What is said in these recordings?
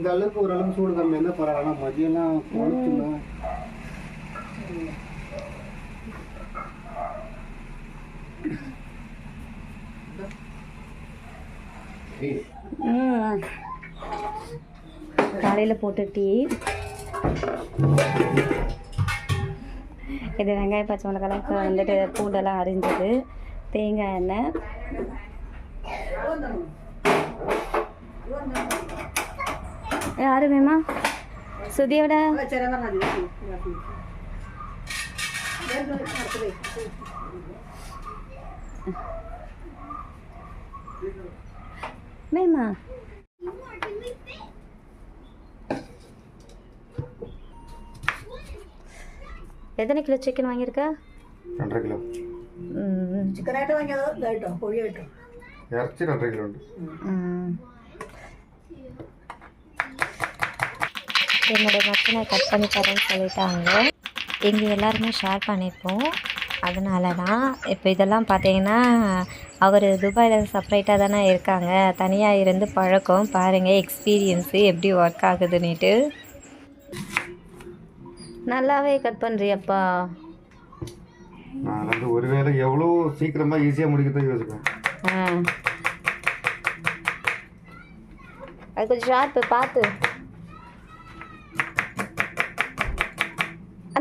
இந்த அளவுக்கு ஓரளவுக்கு சூடு கம்மியாக இருந்தால் பரவாயில்ல. மதியம்லாம் கொளுத்துல காலையில் போட்ட டீ. இது வெங்காய பச்சை மிளகாலாம் வந்துட்டு பூண்டெல்லாம் அரிஞ்சது. தேங்காய் எண்ணெய். யாரு மேமா சுதி எவட மேமா எத்தனை கிலோ சிக்கன் வாங்கியிருக்கா ரெண்டரை கிலோ ചിക്കനായിട്ട് വാങ്ങിയതോ ഇതായിട്ടോ കോഴിയായിട്ടോ ഇറച്ചി രണ്ടര കിലോ ഉണ്ട് என்னுடைய மச்சனை கட் பண்ணி தரேன்னு சொல்லிட்டாங்க. எங்கள் எல்லாருமே ஷேர் பண்ணிப்போம் அதனால தான் இப்போ இதெல்லாம் பார்த்தீங்கன்னா அவர் துபாயில் செப்பரேட்டாக தானே இருக்காங்க. தனியாக இருந்து பழக்கம். பாருங்கள் எக்ஸ்பீரியன்ஸு எப்படி ஒர்க் ஆகுதுன்னுட்டு. நல்லாவே கட் பண்ணுறியப்பா நான் வந்து ஒரு வேளை எவ்வளோ சீக்கிரமாக ஈஸியாக முடிக்கிறத யோசிப்பேன். அது கொஞ்சம் ஷார்ப்பு பார்த்து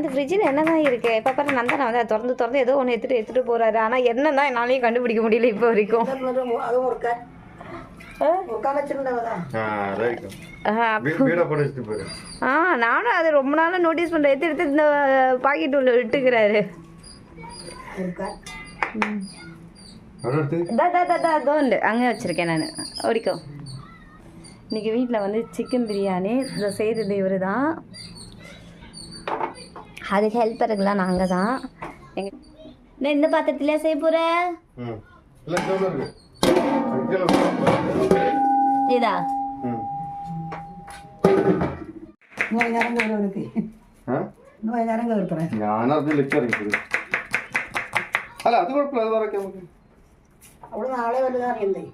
ஃப்ரிட்ஜில் என்ன தான் இருக்குது இப்போ பாரு நந்தனா வந்து அதை திறந்து திறந்து ஏதோ ஒன்று எடுத்துகிட்டு எடுத்துகிட்டு போகிறாரு ஆனால் என்ன தான் என்னாலையும் கண்டுபிடிக்க முடியல இப்போ வரைக்கும். ஆ? நானும் அதை ரொம்ப நாளாக நோட்டீஸ் பண்ணுறேன் எடுத்து எடுத்து இந்த பாக்கெட் உள்ள விட்டுக்கிறாரு. அங்கே வச்சுருக்கேன் நான். ஓடிக்கோ இன்றைக்கி வீட்டில் வந்து சிக்கன் பிரியாணி. இதை செய்கிறது இவர் தான் அதுக்கு ஹெல்ப்பருக்குலாம் நாங்கள் தான் எங்கள் நான் இந்த பாத்திரத்திலே செய்ய போகிறேன் ம் இல்லை எவ்வளோ இருக்கு அது கீழே இருக்கு. இதா ம் ഇന്ന് വൈകുന്നേരം കയറി ആ ഇന്ന് വൈകുന്നേരം കയറിത്തറേ ഞാനത് ലക്ഷ്യം അല്ല അത് കുഴപ്പമില്ല അത് പറയാം നമുക്ക് അവള് നാളെ വല്ലതും അറിയണ്ടേ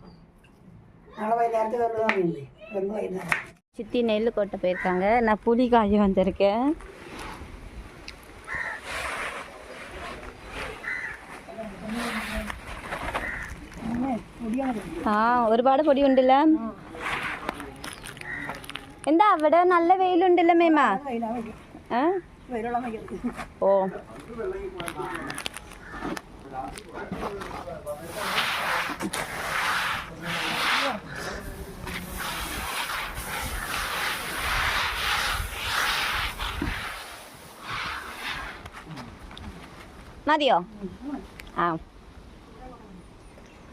നാളെ വൈകുന്നേരത്ത് വല്ലതും അറിയണ്ടേ എന്ന് വൈകുന്നേരം சித்தி நெல் கொட்ட போயிருக்காங்க நான் புளி காய வந்திருக்கேன் ആ ഒരുപാട് പൊടി ഉണ്ടല്ലേ എന്താ അവിടെ നല്ല വെയിലുണ്ടല്ലോ മേമ ഓ മതിയോ ആ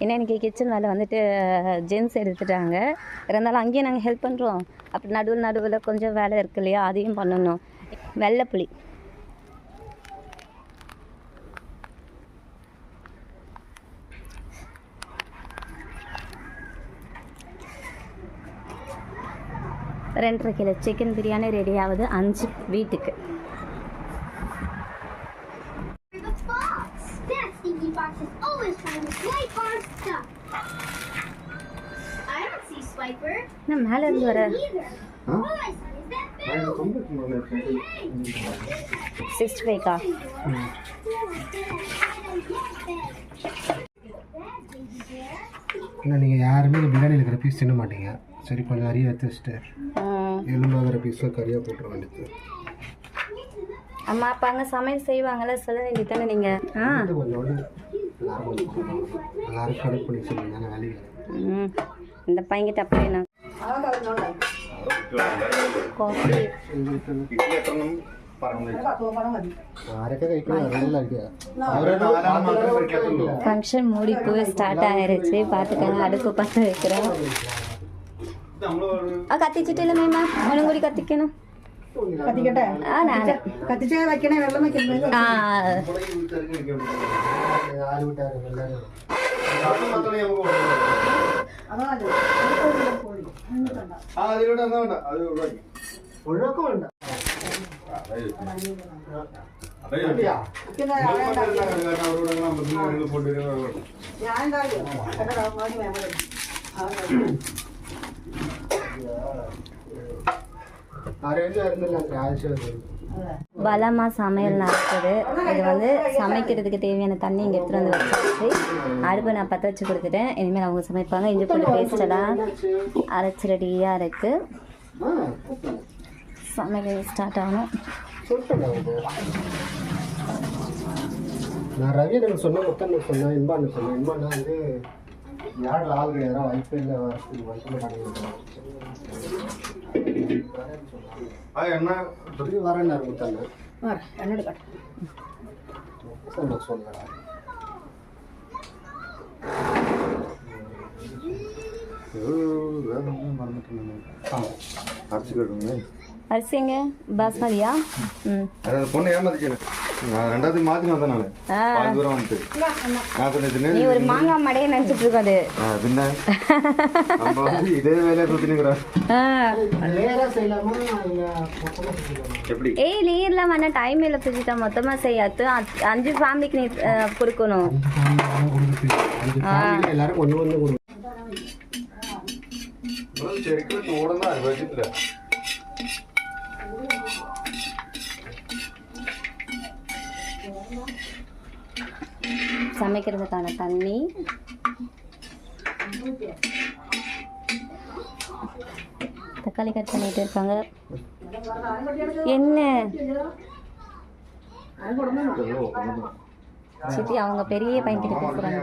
ஏன்னா எனக்கு கிச்சன் வேலை வந்துட்டு ஜென்ஸ் எடுத்துட்டாங்க. இருந்தாலும் அங்கேயும் நாங்கள் ஹெல்ப் பண்ணுறோம் அப்படி நடுவில் நடுவில் கொஞ்சம் வேலை இருக்கு இல்லையா? அதையும் பண்ணணும். வெள்ளைப்புளி ரெண்டரை கிலோ சிக்கன் பிரியாணி ரெடி ஆகுது. அஞ்சு வீட்டுக்கு. நான் மேலே இருந்து வர. சிக்ஸ்டி ஃபைவ்க்கா இல்லை நீங்கள் யாருமே இந்த பிரியாணியில் இருக்கிற பீஸ் தின்ன மாட்டீங்க. சரி கொஞ்சம் நிறைய எடுத்து வச்சுட்டு. எலும்பாகிற பீஸில் கறியாக போட்டுற வேண்டியது. அம்மா அப்பா அங்கே சமையல் செய்வாங்கல்ல சொல்ல வேண்டியது தானே நீங்கள் ஆ கொஞ்சோண்டு எல்லாரும் கொஞ்சம். எல்லாரும் கணக்கு பண்ணி சொல்லுங்க நான் வேலையில் ம். இந்த பையன்கிட்ட அப்படியே நான் അവൻ കളഞ്ഞോണ്ടായി കോഫി പത്ത് പണം മതി ആരൊക്കെ കഴിക്കുന്നത് അറിയില്ല അവരെ നാലാം മാത്രമേ കഴിക്കാത്തുള്ളൂ ஃபங்க்ஷன் மூடி போய் ஸ்டார்ட் ஆயிருச்சு பார்த்துக்கங்க அடுப்பு பற்ற வைக்கிறோம் ആ കത്തിച്ചിട്ടില്ല മേമ ഒന്നും കൂടി കത്തിക്കണം കത്തിക്കട്ടെ ആ ഞാൻ കത്തിച്ച വെക്കണേ വെള്ളം വെക്കണേ ആ ആര് ആ അതിലൂടെ എന്നാ വേണ്ട? അത് ഒഴിവാക്കി. ഒഴിവാക്കം വേണ്ട ഞാൻ பலமாக சமையல் நடக்குது. இது வந்து சமைக்கிறதுக்கு தேவையான தண்ணி இங்கே எடுத்துகிட்டு வந்து வச்சு அடுப்பை நான் பற்ற வச்சு கொடுத்துட்டேன். இனிமேல் அவங்க சமைப்பாங்க. இஞ்சி பூண்டு பேஸ்டெல்லாம் அரைச்சி ரெடியாக இருக்குது சமையல் ஸ்டார்ட் ஆகணும். நான் ரவி எனக்கு சொன்ன மொத்தம் நான் சொன்னேன் இன்பான்னு சொன்னேன். இன்பான்னா வந்து யாரில் ஆள் கிடையாது வாய்ப்பே இல்லை வரத்துக்கு வந்து என்ன? சொல்லி. வரேன் முத்தாங்க வர என்னோட கட்டு சொல்ல சொல்லடா அரைச்சிக்கிட்டுங்க அரிசிங்க பாஸ்மதியா ம் அதாவது பொண்ணு ஏமாத்திச்சு நான் ரெண்டாவது மாத்தின வந்தேன் நான் ஆ. பாதி தூரம் வந்துட்டு நான் சொன்னேன் நீ ஒரு மாங்காய் மடையை நினச்சிட்டு இருக்காது பின்ன நம்ம வந்து இதே வேலையை சுத்தினுங்கிறோம் லேயராக செய்யலாமா இல்லை மொத்தமாக செஞ்சுக்கலாமா எப்படி ஏய் லீர்லாம் வேணா டைம் இல்லை பிரிச்சுட்டா மொத்தமாக செய்யாது அ- அஞ்சு ஃபேமிலிக்கு நீ அஹ், கொடுக்கணும் அஞ்சு ஃபேமிலி எல்லாரும் ஒன்று ஒன்று கொடுங்க ശരിക്കും ചൂടൊന്നും അനുഭവിച്ചിട്ടില്ല சமைக்கிறதுக்கான தண்ணி. தக்காளி கட் பண்ணிட்டு இருக்காங்க. என்ன? சித்தி அவங்க பெரிய பையன் கிட்ட பேசுறாங்க.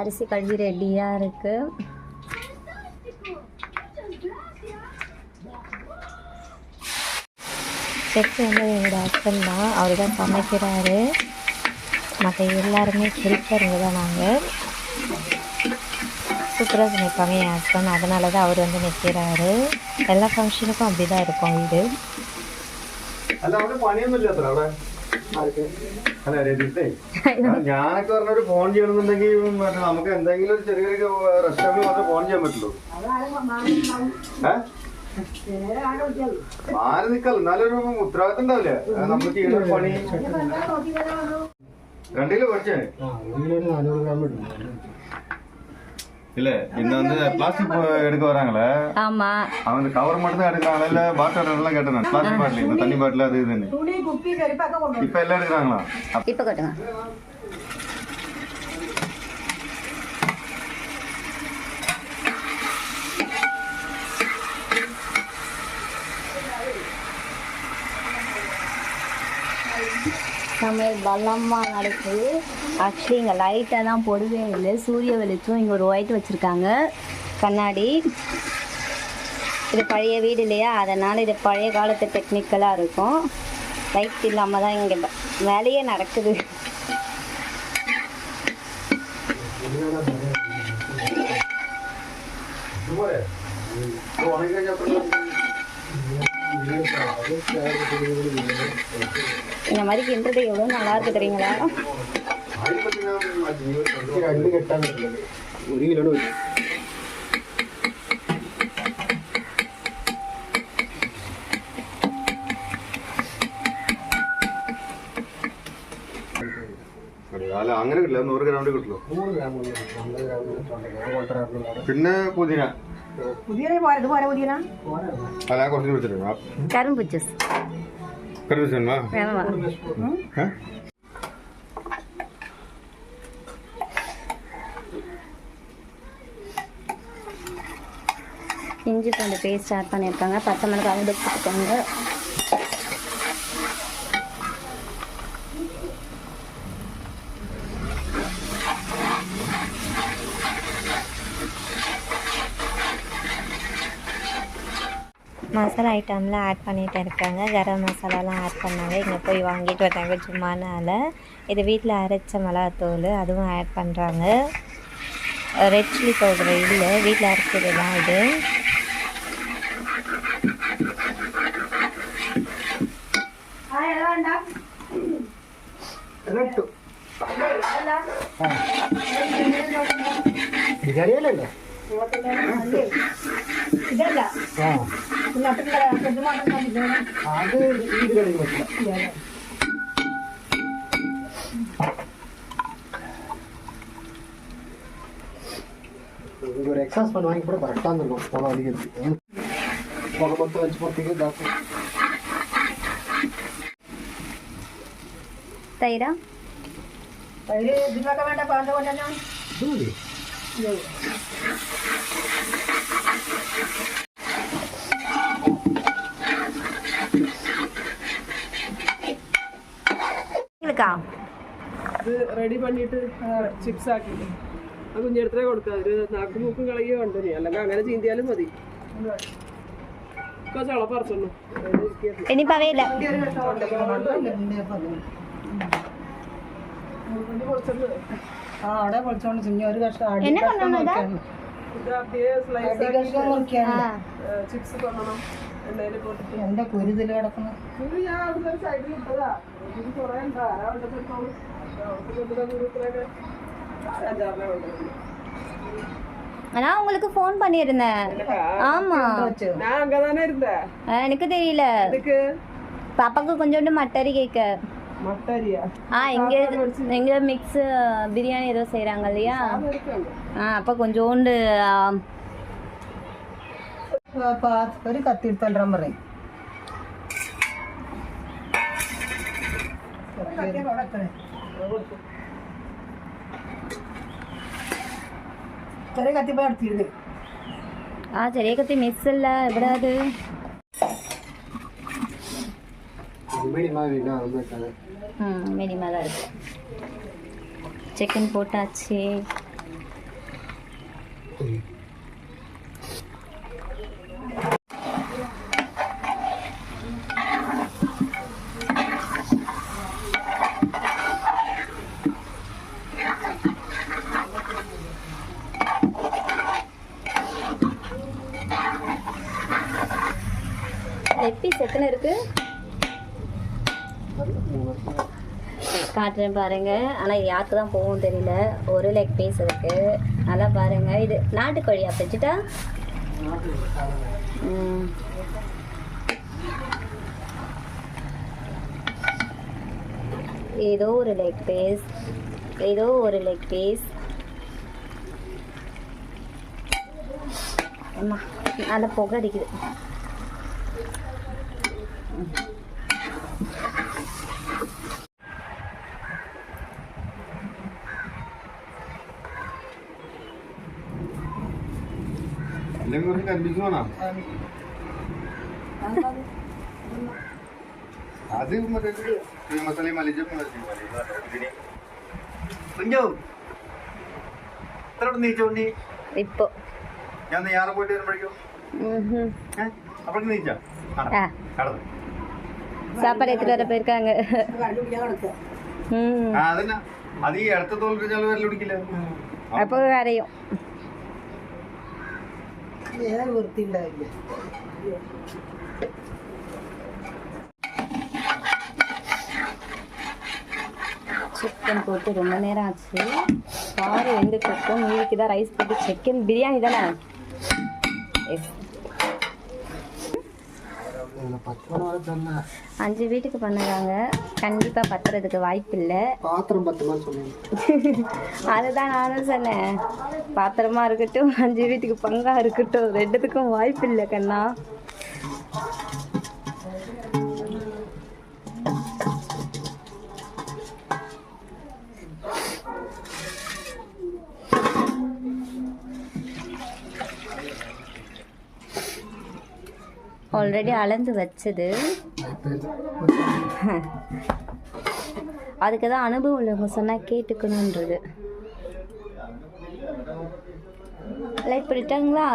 அரிசி கழுவி ரெடியா இருக்கு. செஃப் வந்து என்னோட ஹஸ்பண்ட் தான் அவர் தான் சமைக்கிறாரு மற்ற எல்லாருமே ஹெல்ப்பருங்க தான் நாங்கள் சூப்பராக சமைப்பாங்க என் ஹஸ்பண்ட் அதனால தான் அவர் வந்து நிற்கிறாரு எல்லா ஃபங்க்ஷனுக்கும் அப்படி தான் இருக்கும் வீடு അല്ല അവിടെ പണിയൊന്നുമില്ല അത്ര അവിടെ അല്ല രജിത്തേ ഞാനൊക്കെ പറഞ്ഞൊരു ഫോൺ ചെയ്യണമെന്നുണ്ടെങ്കിൽ മറ്റേ നമുക്ക് എന്തെങ്കിലും ഒരു ചെറിയൊരു റെസ്റ്റോറൻറ്റ് മാത്രമേ ഫോൺ ചെയ്യാൻ പറ്റുള്ളൂ ഏ മാറി നിക്കല്ല എന്നാലൊരു ഉത്തരവാദിത്തം ഉണ്ടാവില്ലേ അത് നമ്മൾ ചെയ്യുന്ന ഒരു പണി രണ്ട് കിലോ പഠിച്ചേ ஆ ஒரு கிலோ நானூறு கிராம் எடுக்கணும் இல்ல இந்த வந்து பிளாஸ்டிக் எடுக்க வராங்களே ஆமாம் அவங்க கவர் மட்டும் தான் எடுக்கிறாங்களா இல்ல பாட்டில் எல்லாம் கேட்டேன் நான் பிளாஸ்டிக் பாட்டில் இந்த தண்ணி பாட்டில் அது இதுன்னு துணி குப்பி கறிப்பாக்க கொண்டு இப்ப எல்லாம் எடுக்கிறாங்களா இப்போ கட்டுங்க சமையல் பலமாக நடக்குது. ஆக்சுவலி இங்கே லைட்டை தான் பொடுவே இல்லை. சூரிய வெளிச்சம் இங்கே ஒரு ஒயிட் வச்சுருக்காங்க. கண்ணாடி. இது பழைய வீடு இல்லையா? அதனால் இது பழைய காலத்து டெக்னிக்கலாக இருக்கும். லைட் இல்லாமல் தான் இங்கே வேலையே நடக்குது. இந்த மாதிரி கிண்டுறது எவ்வளோ நல்லா இருக்கு தெரியுங்களா രണ്ട് കെട്ടാണ് വരുന്നത് ഒരു കിലോയുടെ വരും അല്ല അങ്ങനെ കിട്ടില്ല നൂറ് ഗ്രാം കിട്ടുള്ളൂ നൂറ് ഗ്രാം കൊണ്ട് കിട്ടും. അമ്പത് ഗ്രാം കൊണ്ട് തൊണ്ടയ്ക്ക് ഒന്നര ഗ്രാം കൊണ്ട് പിന്നെ പുതിന പുതിയ പോരെ ഇത് പോരെ പുതിയ അല്ല ഞാൻ കുറച്ച് വെച്ചിട്ടുണ്ട് கரும்பு ஜூஸ் കറി വെച്ചാ வேணுமா. இஞ்சி பூண்டு பேஸ்ட் ஆட் பண்ணியிருக்காங்க. பச்சை மிளகாய் வந்து கொடுத்துருக்காங்க மசாலா ஐட்டம்லாம் ஆட் பண்ணிகிட்டு இருக்காங்க. கரம் மசாலாலாம் ஆட் பண்ணாங்க. இங்கே போய் வாங்கிட்டு வந்தாங்க சும்மானால் இது வீட்டில் அரைச்ச மிளகாத்தூள் அதுவும் ஆட் பண்ணுறாங்க ரெட் சில்லி பவுடர் இல்லை வீட்டில் அரைச்சது தான் இது ಇದು അത് ഈ ബിരിയാണി പറ്റില്ല ഇത് ഒരു எக்ஸாஸ் பண்ணி வாங்கி கூட கரெக்டாக இருந்திருக்கும் போல அடிக்கிறது புகை மட்டும் வச்சு போகிறதுக்கு டாக்டர் தயிரா അതില് ഇതിനൊക്കെ വേണ്ട പാന്ത കൊണ്ടല്ലോ കൊടുക്കാം. റെഡി പണിയിട്ട് ചിപ്സ് ആക്കി കുഞ്ഞെടുത്തേ കൊടുക്കാം ഒരു നാക്കും മൂക്കും കളയുക ഉണ്ട് അല്ലെങ്കിൽ അങ്ങനെ ചീന്തിയാലും മതി. ഇനി പൊളിച്ചോണ്ട് ഒരു ചിപ്സ് എന്റെ കുരുതില് കിടക്കുന്നു. நான் உங்களுக்கு ஃபோன் பண்ணியிருந்தேன் ஆமா நான் அங்க தானே இருந்தேன் எனக்கு தெரியல பாப்பாக்கு கொஞ்சோண்டு மட்டரி கேக்க ஆ இங்க இங்க மிக்ஸ் பிரியாணி ஏதோ செய்றாங்க இல்லையா ஆ அப்ப கொஞ்சோண்டு ஆ, അപ്പൊ ആ ഒരു കത്തി എടുത്തോണ്ടാൻ പറയും ചെറിയ കത്തിപ്പോ എടുത്തിരുന്നു ஆ ചെറിയ കത്തി മിസ് ഇല്ല എവിടെ അത് மீடியமாக வீணா ரொம்ப இருக்காது ம் மீடியமாக தான் இருக்கு சிக்கன் போட்டாச்சு காட்டுறேன் பாருங்க. ஆனால் யாருக்கு தான் போகும் தெரியல. ஒரு லெக் பீஸ் இருக்கு. நல்லா பாருங்க. இது நாட்டுக்கோழியா செஞ்சுட்டா ஏதோ ஒரு லெக் பீஸ் ஏதோ ஒரு லெக் பீஸ் அம்மா நல்லா புகை அடிக்குது. അല്ലെങ്കിൽ കുറച്ച് കൺഫ്യൂഷൻ വേണം അത് മറ്റേ ഈ മസാലയും മലിച്ചും കുഞ്ഞോ എത്ര നീച്ചോണ്ടി இப்போ ഞാൻ നെയ്യാറ് പോയിട്ട് വരുമ്പോഴേക്കും ம்ஹும். അപ്പോഴേക്കും നീച്ചാ ஆ കടന്നു சாப்பாடு எடுத்துட்டு வர போயிருக்காங்க കണ്ടുപിടിക്കാൻ കിടക്കുക ம் ആ അതന്നെ അത് ഈ അടുത്ത തോൽക്ക് ചില വരൽ പിടിക്കില്ല அப்போ வரையும் ஏதாவது ஒரு தீண்டாங்க சிக்கன் போட்டு ரொம்ப நேரம் ஆச்சு. சாறு வெந்து கொடுத்தோம் மீதிக்கு தான் ரைஸ் போட்டு சிக்கன் பிரியாணி தானே? எஸ் அஞ்சு வீட்டுக்கு பண்ணுறாங்க. கண்டிப்பாக பத்துறதுக்கு வாய்ப்பு இல்லை பாத்திரம் அதுதான் நானும் சொன்னேன். பாத்திரமா இருக்கட்டும் அஞ்சு வீட்டுக்கு பங்கா இருக்கட்டும் ரெண்டுத்துக்கும் வாய்ப்பு இல்லை கண்ணா. ஆல்ரெடி அளந்து வச்சது. அதுக்கு தான் அனுபவம் உள்ளவங்க சொன்னால் கேட்டுக்கணுன்றது லைட் பண்ணிட்டாங்களா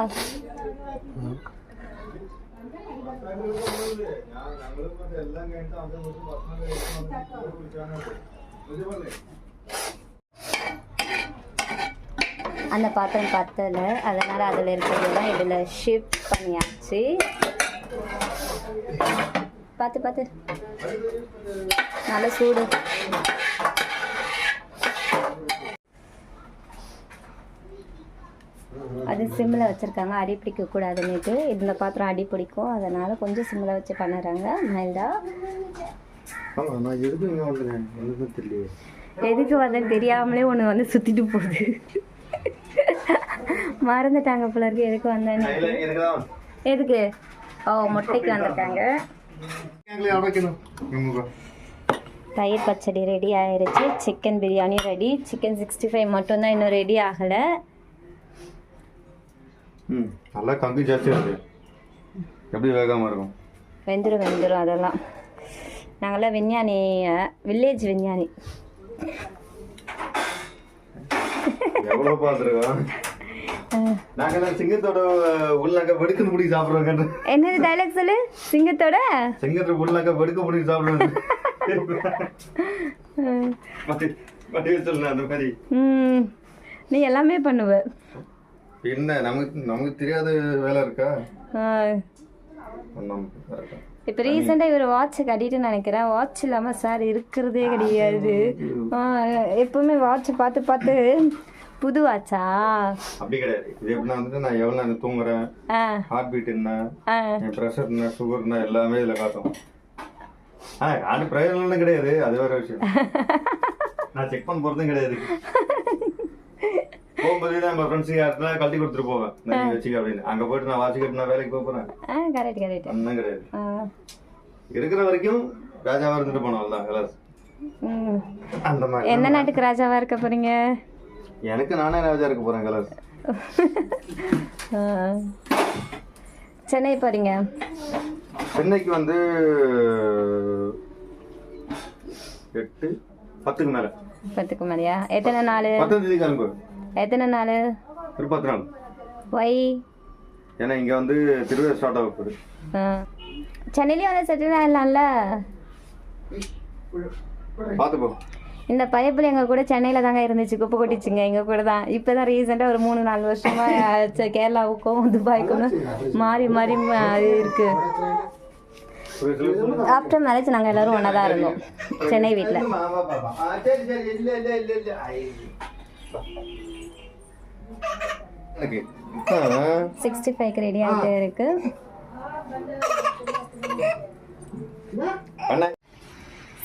அந்த பாத்திரம் பத்தல. அதனால் அதில் இருக்கிறதெல்லாம் இதில் ஷிஃப்ட் பண்ணியாச்சு. பார்த்து பார்த்து. நல்ல சூடு. அது சிம்மில் வச்சுருக்காங்க. அடி பிடிக்கக்கூடாதுன்னுட்டு இந்த பாத்திரம் அடி பிடிக்கும். அதனால் கொஞ்சம் சிம்மில் வச்சு பண்ணுறாங்க. மைல்டாக எதுக்கு வந்தேன்? தெரியாமலே ஒன்று வந்து சுற்றிட்டு போகுது. மறந்துட்டாங்க போல இருக்கு. எதுக்கு வந்தேன்னு? எதுக்கு? ஓ முட்டைக்கு வந்திருக்காங்க தயிர் பச்சடி ரெடி ஆயிருச்சு. Chicken biryani ready chicken sixty five மட்டும்தான் இன்னும் ரெடி ஆகலை. ம் நல்லா கம்பி ஜாஸ்தியாக இருக்கு. எப்படி வேகாமல் இருக்கும்? வெந்துடும் வெந்துடும் அதெல்லாம். நாங்களாம் விஞ்ஞானி வில்லேஜ் விஞ்ஞானி. எவ்வளோ பார்த்துருக்கோம்? நாங்கள் சிங்கத்தோட உள்ளாக்க வெடுக்குன்னு பிடிச்சி என்னது டைலாக் சொல்லு? சிங்கத்தோட? சிங்கத்தோட உள்ளாக்க வெடுக்க பிடிச்சி சாப்பிட்றோம் அந்த மாதிரி. நீ எல்லாமே பண்ணுவ. என்ன நமக்கு நமக்கு தெரியாத வேலை இருக்கா? இப்போ ரீசெண்டாக இவர் வாட்சை கட்டிட்டு நினைக்கிறேன். வாட்ச் இல்லாமல் சார் இருக்கிறதே கிடையாது. எப்பவுமே வாட்ச் பார்த்து பார்த்து புது வாட்சா அப்படி கிடையாது. இது எப்படின்னா வந்துட்டு நான் எவ்வளோ நேரம் தூங்குறேன்? ஹார்ட் பீட் என்ன? என் ப்ரெஷர் என்ன? சுகர் என்ன? எல்லாமே இதில் காட்டும். ஆ அது பிரயோஜனம்லாம் கிடையாது. அது வேற விஷயம். நான் செக் பண்ண போகிறதும் கிடையாது. போகும்போது தான் நம்ம ஃப்ரெண்ட்ஸுக்கு யாருக்குனா கழட்டி கொடுத்துட்டு போவேன். நான் வச்சுக்க அப்படின்னு. அங்கே போயிட்டு நான் வாட்சி கட்டி நான் வேலைக்கு போகிறேன் ஆ கரெக்ட் கரெக்ட் ஒன்றும் கிடையாது. இருக்கிற வரைக்கும் ராஜாவாக இருந்துட்டு போனோம் தான் எல்லாரும் அந்த மாதிரி எந்த நாட்டுக்கு ராஜாவாக இருக்க போகிறீங்க எனக்கு நானே ராஜா இருக்க போகிறேன் கலர். சென்னை போகிறீங்க சென்னைக்கு வந்து எட்டு பத்துக்கு மேலே. பத்துக்கு மேலையா? எத்தனை நாள்? பத்தாம் தேதி கிளம்பு. எத்தனை நாள்? ஒரு பத்து நாள். ஒய் ஏன்னா இங்கே வந்து திருவிழா ஸ்டார்ட் ஆக போகுது. சென்னையிலேயே வந்து செட்டில் ஆகலாம்ல பார்த்து போ. இந்த பைப்பில் எங்கள் கூட சென்னையில் தாங்க இருந்துச்சு. குப்பை கொட்டிச்சுங்க. எங்கள் கூட தான். இப்போ தான் ரீசெண்டாக ஒரு மூணு நாலு வருஷமாக கேரளாவுக்கும் துபாய்க்கும் மாறி மாறி மா- இருக்கு. ஆஃப்டர் மேரேஜ் நாங்கள் எல்லோரும் ஒன்றா தான் இருந்தோம். சென்னை வீட்டில் சிக்ஸ்டி ஃபைவ்க்கு ரெடி ஆகிட்டே இருக்கு.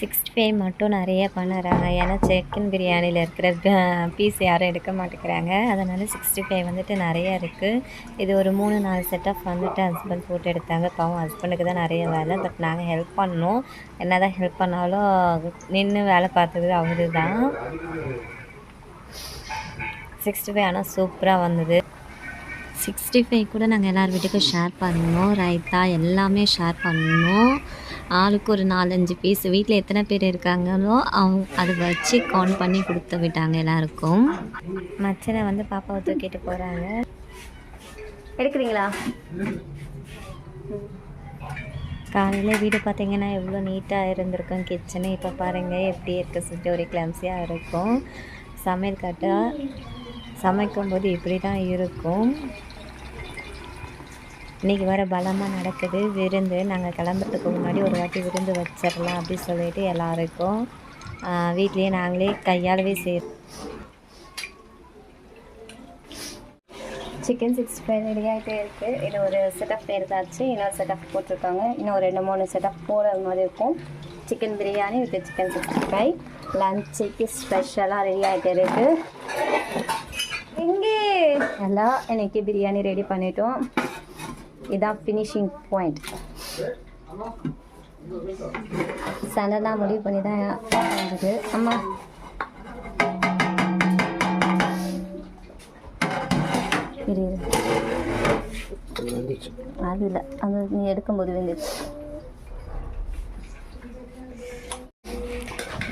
சிக்ஸ்டி ஃபைவ் மட்டும் நிறைய பண்ணுறாங்க. ஏன்னா சிக்கன் பிரியாணியில் இருக்கிற பீஸ் யாரும் எடுக்க மாட்டேங்கிறாங்க. அதனால் சிக்ஸ்டி ஃபைவ் வந்துட்டு நிறைய இருக்குது இது ஒரு மூணு நாலு செட் ஆஃப் வந்துட்டு ஹஸ்பண்ட் ஃபோட்டோ எடுத்தாங்க. பாவம் ஹஸ்பண்டுக்கு தான் நிறைய வேலை. பட் நாங்கள் ஹெல்ப் பண்ணோம். என்ன தான் ஹெல்ப் பண்ணாலும் நின்று வேலை பார்த்தது அவரு தான் சிக்ஸ்டி ஃபைவ் ஆனால் சூப்பராக வந்தது. சிக்ஸ்டி ஃபைவ் கூட நாங்கள் எல்லார் வீட்டுக்கும் ஷேர் பண்ணோம். ரைத்தா எல்லாமே ஷேர் பண்ணோம். ஆளுக்கு ஒரு நாலஞ்சு பீஸ் வீட்டில் எத்தனை பேர் இருக்காங்களோ அவங்க அதை வச்சு கவுண்ட் பண்ணி கொடுத்து விட்டாங்க எல்லாருக்கும். மச்சனை வந்து பாப்பாவை தூக்கிட்டு போகிறாங்க எடுக்கிறீங்களா? காலையில் வீடு பார்த்தீங்கன்னா எவ்வளோ நீட்டாக இருந்திருக்கும். கிச்சனு இப்போ பாருங்கள் எப்படி இருக்க. சுற்றி ஒரு கிளம்ஸியாக இருக்கும். சமையல் கட்டை சமைக்கும்போது இப்படி தான் இருக்கும். இன்றைக்கி வர பலமாக நடக்குது. விருந்து. நாங்கள் கிளம்புறதுக்கு முன்னாடி ஒரு வாட்டி விருந்து வச்சிடலாம் அப்படின்னு சொல்லிட்டு எல்லாருக்கும் வீட்லேயே நாங்களே கையாலவே செய் சிக்கன் சிக்ஸ் ஃபைவ் ரெடி ஆகிட்டே இருக்குது இது ஒரு செட்டப் எடுத்தாச்சு. இன்னொரு செட்டப் போட்டிருக்காங்க. இன்னும் ஒரு ரெண்டு மூணு செட்டப் போடுற மாதிரி இருக்கும். Chicken biryani with chicken sixty five லஞ்சுக்கு ஸ்பெஷலாக ரெடி ஆகிட்டே இருக்குது இங்கே! எல்லாம் இன்னைக்கு பிரியாணி ரெடி பண்ணிட்டோம். இதான் ஃபினிஷிங் பாயிண்ட் சண்டனா முடிவு பண்ணி தான் இருந்தது அம்மா. இரு இரு. அது இல்லை. அது நீ எடுக்கும்போது வந்துச்சு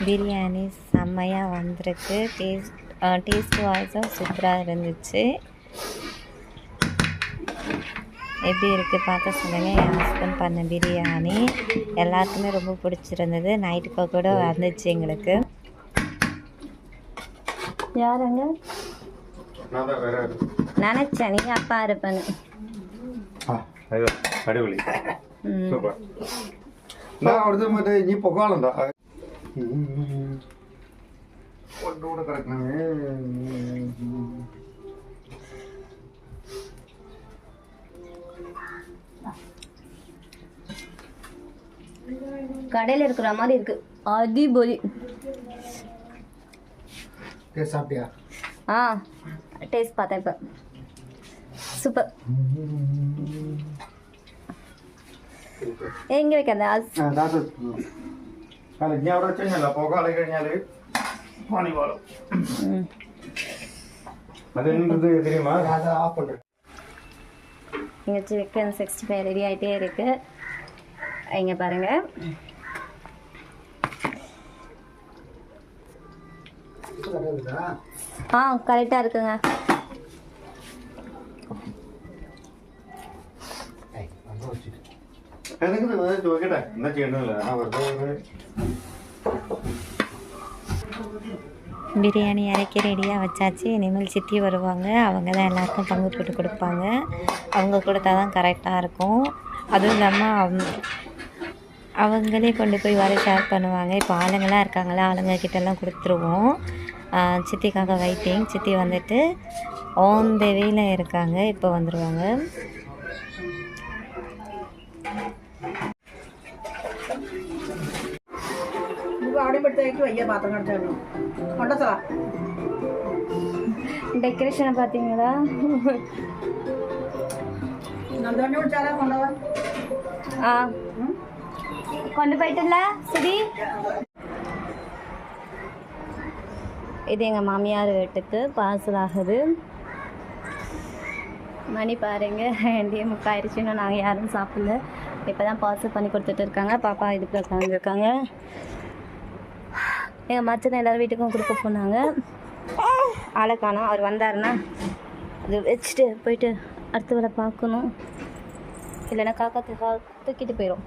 பிரியாணி செம்மையாக வந்திருக்கு. டேஸ்ட் டேஸ்ட் வாய்ஸும் சூப்பராக இருந்துச்சு. எப்படி இருக்குது பார்த்து சொல்லுங்கள் என் ஹஸ்பண்ட் பண்ண பிரியாணி எல்லாத்துக்குமே ரொம்ப பிடிச்சிருந்தது. நைட்டுக்கு கூட வந்துச்சு எங்களுக்கு. யாருங்க? நினச்சேன். நீ அப்பா இருப்பேன்னு. അടിപൊളി സൂപ്പർ എന്നാ അവിടുത്തെ മറ്റേ ഇനി പൊക്കാളുണ്ടാ കൊണ്ടുകൂടെ കിടക്കണേ கடையில் இருக்கிற மாதிரி இருக்கு அதிபொலி டேஸ்ட் சாப்பிட்டியா ஆ டேஸ்ட் பார்த்தேன் இப்போ சூப்பர் എങ്ങനെ വെക്കാം അത് അല്ല ഇനി അവിടെ വെച്ച് കഴിഞ്ഞാൽ പുക ആളി കഴിഞ്ഞാല് പണി പോലും ഉം. അതെന്ത് தெரியுமா அதை ஆஃப் பண்ணுறேன் இங்கே சிக்கன் சிக்ஸ்டி ஃபைவ் ரெடி ஆகிட்டே இருக்கு இங்கே பாருங்கள் ஆ கரெக்டாக இருக்குங்க. பிரியாணி இறக்கி ரெடியாக வச்சாச்சு. இனிமேல் சித்தி வருவாங்க. அவங்க தான் எல்லாருக்கும் பங்கு போட்டு கொடுப்பாங்க. அவங்க கொடுத்தா தான் கரெக்டாக இருக்கும். அதுவும் இல்லாமல் அவங்களே கொண்டு போய் வர ஷேர் பண்ணுவாங்க. இப்போ ஆளுங்களாம் இருக்காங்களா ஆளுங்க கிட்டலாம் கொடுத்துருவோம். சித்திக்காக வைட்டிங் சித்தி வந்துட்டு ஆன் த இருக்காங்க. இப்போ வந்துடுவாங்க டெக்கரேஷனை பார்த்தீங்களா ஆ. கொண்டு போயிட்டுல சரி இது எங்கள் மாமியார் வீட்டுக்கு பார்சல் ஆகுது. மணி பாருங்க ரெண்டே முக்காயிருச்சு இன்னும் நாங்கள் யாரும் சாப்பிடல. இப்போ தான் பார்சல் பண்ணி கொடுத்துட்டு இருக்காங்க. பாப்பா இதுக்கு உட்காந்துருக்காங்க எங்கள் மச்சனை எல்லோரும் வீட்டுக்கும் கொடுக்க போனாங்க. ஆளை காணோம். அவர் வந்தாருன்னா அது வச்சுட்டு போயிட்டு அடுத்த வேலை பார்க்கணும். இல்லைன்னா காக்கா தூக்கா தூக்கிட்டு போயிடும்